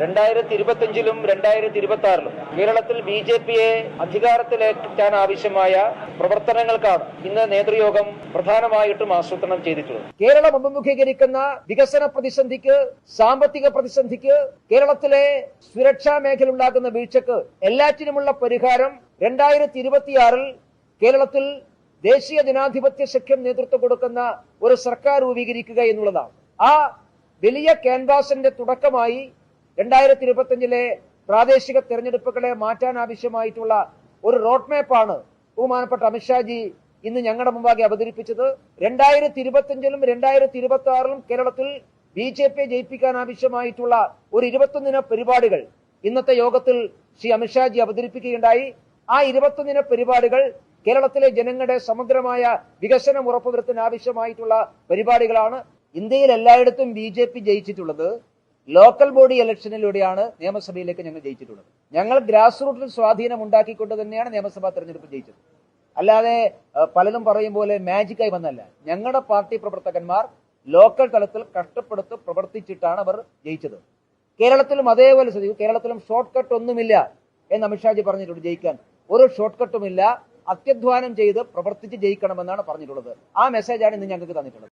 രണ്ടായിരത്തി ഇരുപത്തിയഞ്ചിലും രണ്ടായിരത്തി ഇരുപത്തി ആറിലും കേരളത്തിൽ ബി ജെ പിയെ അധികാരത്തിലേക്കാൻ ആവശ്യമായ പ്രവർത്തനങ്ങൾക്കാണ് ഇന്ന് നേതൃയോഗം പ്രധാനമായിട്ടും ആസൂത്രണം ചെയ്തിട്ടുള്ളത്. കേരളം അഭിമുഖീകരിക്കുന്ന വികസന പ്രതിസന്ധിക്ക് സാമ്പത്തിക പ്രതിസന്ധിക്ക് കേരളത്തിലെ സുരക്ഷാ മേഖല ഉണ്ടാകുന്ന വീഴ്ചക്ക് എല്ലാറ്റിനുമുള്ള പരിഹാരം രണ്ടായിരത്തി ഇരുപത്തിയാറിൽ കേരളത്തിൽ ദേശീയ ജനാധിപത്യ സഖ്യം നേതൃത്വം കൊടുക്കുന്ന ഒരു സർക്കാർ രൂപീകരിക്കുക എന്നുള്ളതാണ്. ആ വലിയ ക്യാൻവാസിന്റെ തുടക്കമായി രണ്ടായിരത്തി ഇരുപത്തിയഞ്ചിലെ പ്രാദേശിക തെരഞ്ഞെടുപ്പുകളെ മാറ്റാൻ ആവശ്യമായിട്ടുള്ള ഒരു റോഡ് മാപ്പാണ് ബഹുമാനപ്പെട്ട അമിത്ഷാജി ഇന്ന് ഞങ്ങളുടെ മുമ്പാകെ അവതരിപ്പിച്ചത്. രണ്ടായിരത്തി ഇരുപത്തിയഞ്ചിലും രണ്ടായിരത്തി ഇരുപത്തി ആറിലും കേരളത്തിൽ ബി ജെ പി ജയിപ്പിക്കാൻ ആവശ്യമായിട്ടുള്ള ഒരു ഇരുപത്തൊന്നിന പരിപാടികൾ ഇന്നത്തെ യോഗത്തിൽ ശ്രീ അമിത്ഷാജി അവതരിപ്പിക്കുകയുണ്ടായി. ആ ഇരുപത്തൊന്നിന പരിപാടികൾ കേരളത്തിലെ ജനങ്ങളുടെ സമഗ്രമായ വികസനം ഉറപ്പുവരുത്താൻ ആവശ്യമായിട്ടുള്ള പരിപാടികളാണ്. ഇന്ത്യയിൽ എല്ലായിടത്തും ബി ജയിച്ചിട്ടുള്ളത്. ലോക്കൽ ബോഡി ഇലക്ഷനിലൂടെയാണ് നിയമസഭയിലേക്ക് ഞങ്ങൾ ജയിച്ചിട്ടുള്ളത്. ഞങ്ങൾ ഗ്രാസ് റൂട്ടിൽ സ്വാധീനം ഉണ്ടാക്കിക്കൊണ്ട് തന്നെയാണ് നിയമസഭാ തെരഞ്ഞെടുപ്പ് ജയിച്ചത്. അല്ലാതെ പലരും പറയും പോലെ മാജിക്കായി വന്നല്ല. ഞങ്ങളുടെ പാർട്ടി പ്രവർത്തകന്മാർ ലോക്കൽ തലത്തിൽ കഷ്ടപ്പെടുത്ത് പ്രവർത്തിച്ചിട്ടാണ് അവർ ജയിച്ചത്. കേരളത്തിലും അതേപോലെ സ്ഥിതി കേരളത്തിലും ഷോർട്ട് കട്ട് ഒന്നുമില്ല എന്ന് അമിത്ഷാജി പറഞ്ഞിട്ടുണ്ട് ജയിക്കാൻ. ഒരു ഷോർട്ട് കട്ടുമില്ല അത്യധ്വാനം ചെയ്ത് പ്രവർത്തിച്ച് ജയിക്കണമെന്നാണ് പറഞ്ഞിട്ടുള്ളത്. ആ മെസ്സേജാണ് ഇന്ന് ഞങ്ങൾക്ക് തന്നിട്ടുള്ളത്.